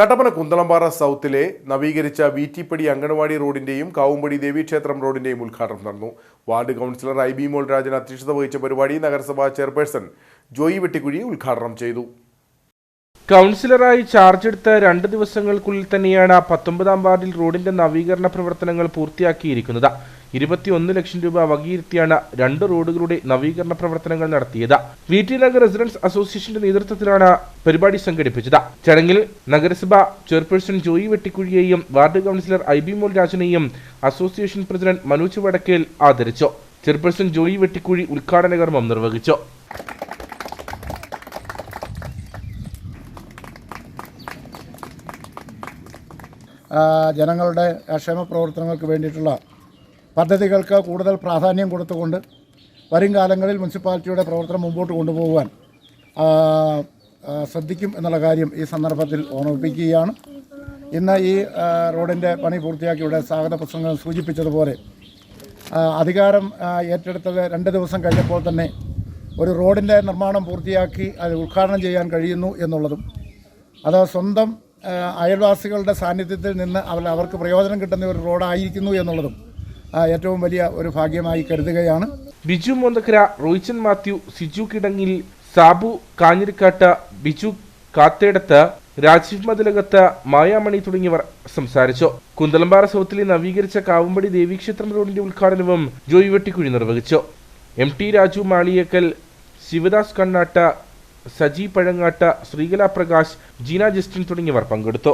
കട്ടപ്പന കുന്തളംപാറ സൗത്തിലെ നവീകരിച്ച വീറ്റിപ്പടി അങ്കണവാടി റോഡിന്റെയും കാവുംപടി ദേവീക്ഷേത്രം റോഡിന്റെയും ഉദ്ഘാടനം നടന്നു. Ward councillor I B Mol Rajan അധ്യക്ഷത വഹിച്ച പരിപാടി നഗരസഭാ ചെയർപേഴ്സൺ ജോയി വെട്ടിക്കുഴി ഉദ്ഘാടനം ചെയ്തു. കൗൺസിലറായി ചാർജ് എടുത്ത രണ്ട് ദിവസങ്ങൾക്കുള്ളിൽ തന്നെയാണ് പത്തൊമ്പതാം വാർഡിൽ റോഡിന്റെ നവീകരണ പ്രവർത്തനങ്ങൾ പൂർത്തിയാക്കിയിരിക്കുന്നത്. ഇരുപത്തിയൊന്ന് ലക്ഷം രൂപ വകയിരുത്തിയാണ് രണ്ട് റോഡുകളുടെ നവീകരണ പ്രവർത്തനങ്ങൾ നടത്തിയത്. വി ടി നഗർ റെസിഡൻസ് അസോസിയേഷന്റെ നേതൃത്വത്തിലാണ് പരിപാടി സംഘടിപ്പിച്ചത്. ചടങ്ങിൽ നഗരസഭ chairperson Joy വെട്ടിക്കുഴിയെയും ward councillor I B Mol രാജനെയും association president Manoj Vadakkel ആദരിച്ചു. ചെയർപേഴ്സൺ ജോയി വെട്ടിക്കുഴി ഉദ്ഘാടന കർമ്മം നിർവഹിച്ചു. ജനങ്ങളുടെ ക്ഷേമ പ്രവർത്തനങ്ങൾക്ക് വേണ്ടിയിട്ടുള്ള പദ്ധതികൾക്ക് കൂടുതൽ പ്രാധാന്യം കൊടുത്തുകൊണ്ട് വരും കാലങ്ങളിൽ മുനിസിപ്പാലിറ്റിയുടെ പ്രവർത്തനം മുമ്പോട്ട് കൊണ്ടുപോകുവാൻ ശ്രദ്ധിക്കും എന്നുള്ള കാര്യം ഈ സന്ദർഭത്തിൽ ഓർമ്മിപ്പിക്കുകയാണ്. ഇന്ന് ഈ റോഡിന്റെ പണി പൂർത്തിയാക്കി ഇവിടെ സ്വാഗത പ്രസംഗം സൂചിപ്പിച്ചതുപോലെ അധികാരം ഏറ്റെടുത്തത് രണ്ട് ദിവസം കഴിഞ്ഞപ്പോൾ തന്നെ ഒരു റോഡിന്റെ നിർമ്മാണം പൂർത്തിയാക്കി അത് ഉദ്ഘാടനം ചെയ്യാൻ കഴിയുന്നു എന്നുള്ളതും അത് സ്വന്തം അയൽവാസികളുടെ സാന്നിധ്യത്തിൽ നിന്ന് അവർ അവർക്ക് പ്രയോജനം കിട്ടുന്ന ഒരു റോഡായിരിക്കുന്നു എന്നുള്ളതും ഏറ്റവും വലിയ ഒരു ഭാഗ്യമായി കരുതുകയാണ്. ബിജു മോന്തക്കര റോയിച്ചൻ മാത്യു സിജു കിടങ്ങിൽ സാബു കാഞ്ഞിരിക്കാട്ട് ബിജു കാത്തേടത്ത് രാജീവ് മതിലകത്ത് മായാമണി തുടങ്ങിയവർ സംസാരിച്ചു. കുന്തളമ്പാറ സൗത്തിലെ നവീകരിച്ച കാവുമ്പടി ദേവീക്ഷേത്രം റോഡിന്റെ ഉദ്ഘാടനവും ജോയി വെട്ടിക്കുഴി നിർവഹിച്ചു. M T Raju Maliyekkal Sivadas Kannat Saji Pazhangatt Sreekala Prakash Jeena Justin തുടങ്ങിയവർ പങ്കെടുത്തു.